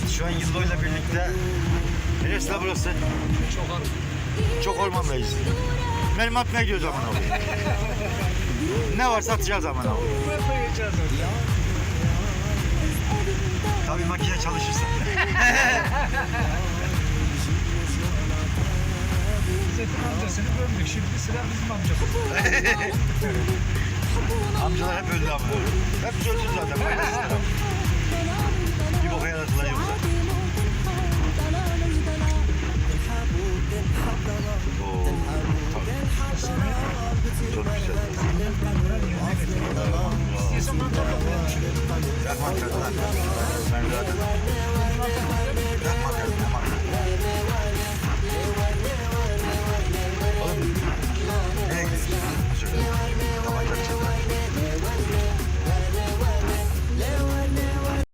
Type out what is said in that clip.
Evet şu an Yıldo ile birlikte neresi la burası? Çok. Çok ormandayız. Benim atmaya gidiyoruz zaman abi. ne varsa atacağız zaman abi. Tabii makine çalışırsa. Zetin amcasını gömdük. Şimdi sıra bizim amcamız. Amcalar hep öldü ama. Hep sözsüz zaten. Rahman kadar. Ben zaten